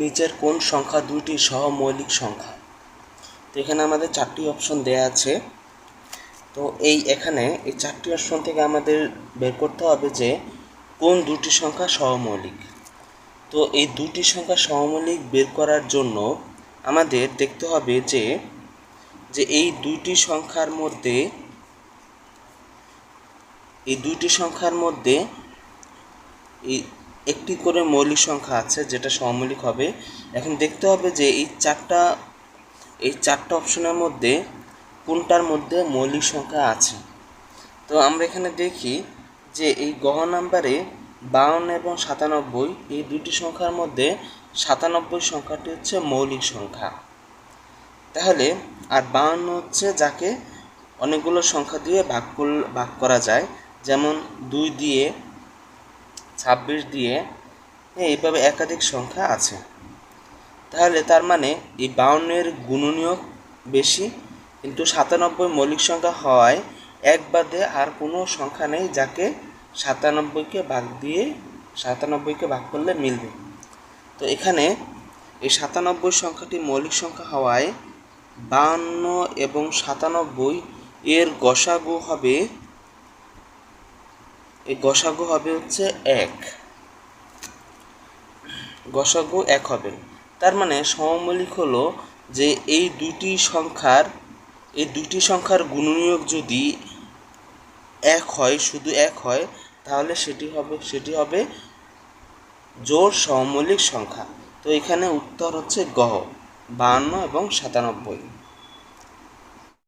নিচের কোন সংখ্যা দুইটি সহমৌলিক সংখ্যা। তো এখানে আমাদের চারটি অপশন দেয়া আছে। তো এই এখানে এই চারটি অপশন থেকে আমাদের বের করতে হবে যে কোন দুটি সংখ্যা সহমৌলিক। তো এই দুটি সংখ্যা সহমৌলিক বের করার জন্য আমাদের দেখতে হবে যে যে এই দুইটি সংখ্যার মধ্যে, এই দুইটি সংখ্যার মধ্যে এই একটি করে মৌলিক সংখ্যা আছে, যেটা সহমৌলিক হবে। এখন দেখতে হবে যে এই চারটা এই চারটা অপশনের মধ্যে কোনটার মধ্যে মৌলিক সংখ্যা আছে। তো আমরা এখানে দেখি যে এই গহ নাম্বারে বাউন্ন এবং সাতানব্বই, এই দুটি সংখ্যার মধ্যে সাতানব্বই সংখ্যাটি হচ্ছে মৌলিক সংখ্যা। তাহলে, আর বাউন্ন হচ্ছে যাকে অনেকগুলো সংখ্যা দিয়ে ভাগ ভাগ করা যায়। যেমন দুই দিয়ে ছাব্বিশ দিয়ে হ্যাঁ এইভাবে একাধিক সংখ্যা আছে। তাহলে তার মানে এই বাউন্নের গুণনীয়ক বেশি কিন্তু সাতানব্বই মৌলিক সংখ্যা হওয়ায় এক বাদে আর কোনো সংখ্যা নেই যাকে সাতানব্বইকে ভাগ দিয়ে সাতানব্বইকে ভাগ করলে মিলবে। তো এখানে এই সাতানব্বই সংখ্যাটি মৌলিক সংখ্যা হওয়ায় বাহান্ন এবং সাতানব্বই এর গসাগু হবে এই গসাগু হবে হচ্ছে এক। গসাগু এক হবে। তার মানে সমমৌলিক হলো যে এই দুটি সংখ্যার, এই দুটি সংখ্যার গুণনীয়ক যদি এক হয়, শুধু এক হয়, তাহলে সেটি হবে সেটি হবে জোর সমমৌলিক সংখ্যা। তো এখানে উত্তর হচ্ছে গহ বাহান্ন এবং সাতানব্বই।